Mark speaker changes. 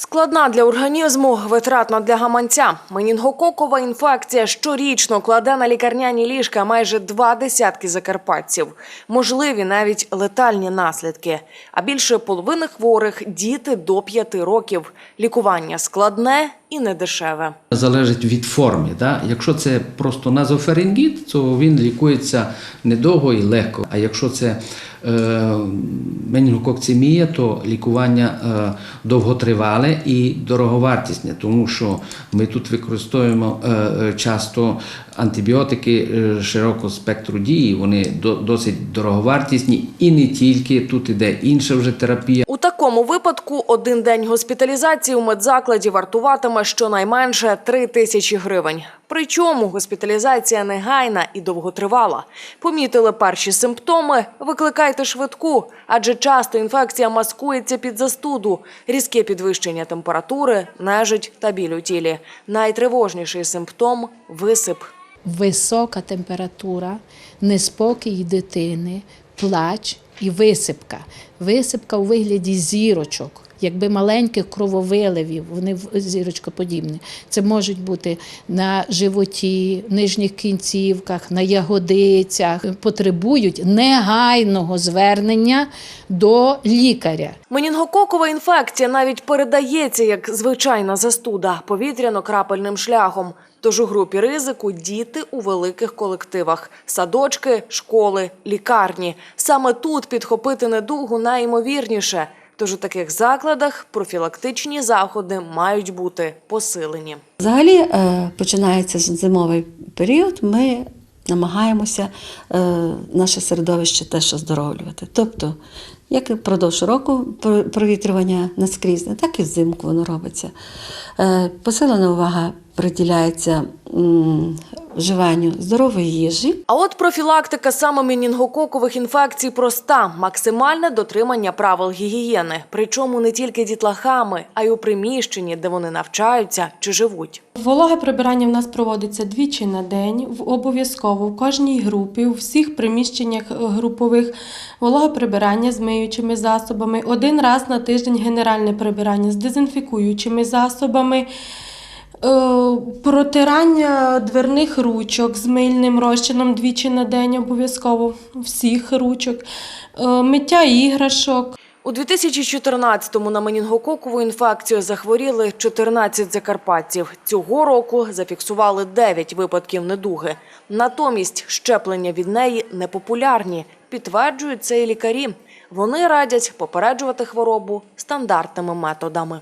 Speaker 1: Складна для організму, витратна для гаманця. Менінгококова інфекція щорічно кладе на лікарняні ліжка майже два десятки закарпатців. Можливі навіть летальні наслідки. А більше половини хворих діти до п'яти років. Лікування складне і недешеве.
Speaker 2: Залежить від форми. Да? Якщо це просто назофарингіт, то він лікується недовго і легко. А якщо це е, менінгококцемія, то лікування е, довготривале і дороговартісне, тому що ми тут використовуємо е, е, часто антибіотики е, широкого спектру дії, вони до, досить дороговартісні і не тільки тут іде інша вже терапія.
Speaker 1: Такому випадку один день госпіталізації у медзакладі вартуватиме щонайменше 3 тисячі гривень. Причому госпіталізація негайна і довготривала. Помітили перші симптоми – викликайте швидку, адже часто інфекція маскується під застуду, різке підвищення температури, нежить та біль у тілі. Найтривожніший симптом – висип.
Speaker 3: висока температура, неспокій дитини, плач і висипка. Висипка у вигляді зірочок, якби маленьких крововиливів, вони зірочкоподібні. Це можуть бути на животі, нижніх кінцівках, на ягодицях. Потребують негайного звернення до лікаря.
Speaker 1: Менінгококова інфекція навіть передається як звичайна застуда повітряно-крапельним шляхом. Тож у групі ризику діти у великих колективах, садочки, школи, лікарні. Саме тут підхопити недугу найімовірніше. Тож у таких закладах профілактичні заходи мають бути посилені.
Speaker 4: Взагалі, е, починається зимовий період, ми намагаємося е, наше середовище теж оздоровлювати. Тобто, як і впродовж року про- провітрювання наскрізне, так і взимку воно робиться. Е, Посилена увага приділяється вживанню здорової їжі.
Speaker 1: А от профілактика саме менінгококових інфекцій проста – максимальне дотримання правил гігієни. Причому не тільки дітлахами, а й у приміщенні, де вони навчаються чи живуть.
Speaker 5: Вологе прибирання в нас проводиться двічі на день, в- обов'язково в кожній групі, у всіх приміщеннях е, групових. Вологе прибирання з миючими засобами, один раз на тиждень генеральне прибирання з дезінфікуючими засобами. Е, Протирання дверних ручок з мильним розчином двічі на день обов'язково всіх ручок, Е, миття іграшок.
Speaker 1: У 2014-му на менінгококову інфекцію захворіли 14 закарпатців. Цього року зафіксували 9 випадків недуги. Натомість щеплення від неї непопулярні. Підтверджують це і лікарі. Вони радять попереджувати хворобу стандартними методами.